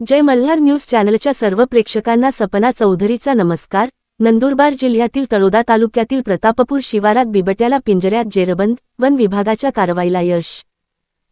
जय Malhar news चॅनलच्या सर्व प्रेक्षकांना सपना चौधरीचा नमस्कार. नंदुरबार जिल्ह्यातील तळोदा तालुक्यातील प्रतापपूर शिवारात बिबट्याला पिंजऱ्यात जेरबंद वन विभागाच्या कारवाईला यश.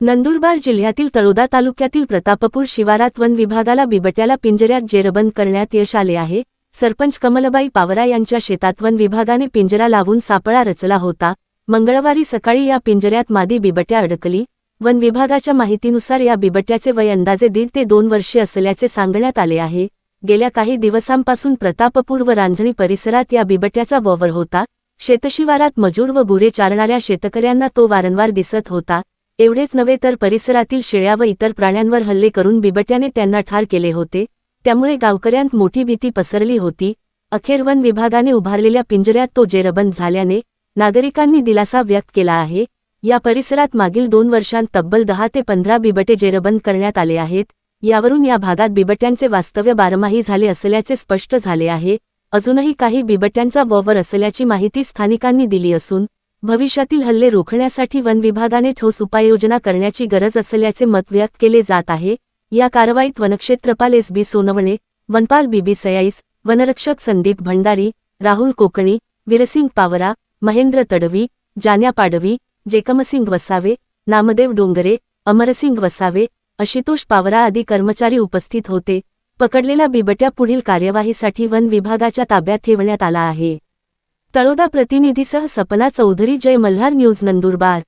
नंदुरबार जिल्ह्यातील तळोदा तालुक्यातील प्रतापपूर शिवारात वन विभागाला बिबट्याला पिंजऱ्यात जेरबंद करण्यात यश आले आहे. सरपंच कमलबाई पावरा यांच्या शेतात वन विभागाने पिंजरा लावून सापळा रचला होता. मंगळवारी सकाळी या पिंजऱ्यात मादी बिबट्या अडकली. वन विभागाच्या माहितीनुसार या बिबट्याचे वय अंदाजे दीड ते दोन वर्षे असल्याचे सांगण्यात आले आहे. गेल्या काही दिवसांपासून प्रतापपूर व रांजणी परिसरात या बिबट्याचा वावर होता. शेतशिवारात मजूर व गुरे चारणाऱ्या शेतकऱ्यांना तो वारंवार दिसत होता. एवढेच नव्हे तर परिसरातील शेळ्या व इतर प्राण्यांवर हल्ले करून बिबट्याने त्यांना ठार केले होते. त्यामुळे गावकऱ्यांत मोठी भीती पसरली होती. अखेर वन विभागाने उभारलेल्या पिंजऱ्यात तो जेरबंद झाल्याने नागरिकांनी दिलासा व्यक्त केला आहे. या परिसरात मागील दोन वर्षांत तब्बल दहा ते पंधरा बिबटे जेरबंद करण्यात आले आहेत. यावरून या भागात बिबट्यांचे वास्तव्य बारमाही झाले असल्याचे स्पष्ट झाले आहे. अजूनही काही बिबट्यांचा वावर असल्याची माहिती स्थानिकांनी दिली असून भविष्यातील हल्ले रोखण्यासाठी वन विभागाने ठोस उपाययोजना करण्याची गरज असल्याचे मत व्यक्त केले जात आहे. या कारवाईत वनक्षेत्रपाल एस बी सोनवणे वनपाल बीबी सयाईस वनरक्षक संदीप भंडारी राहुल कोकणी विरसिंग पावरा महेंद्र तडवी जान्या पाडवी जेकमसिंग वसावे नामदेव डोंगरे अमरसिंग वसावे आशितोष पावरा आदी कर्मचारी उपस्थित होते. पकडलेल्या बिबट्या पुढील कार्यवाहीसाठी वन विभागाच्या ताब्यात ठेवण्यात आला आहे. तळोदा प्रतिनिधीसह सपना चौधरी जय मल्हार न्यूज नंदुरबार.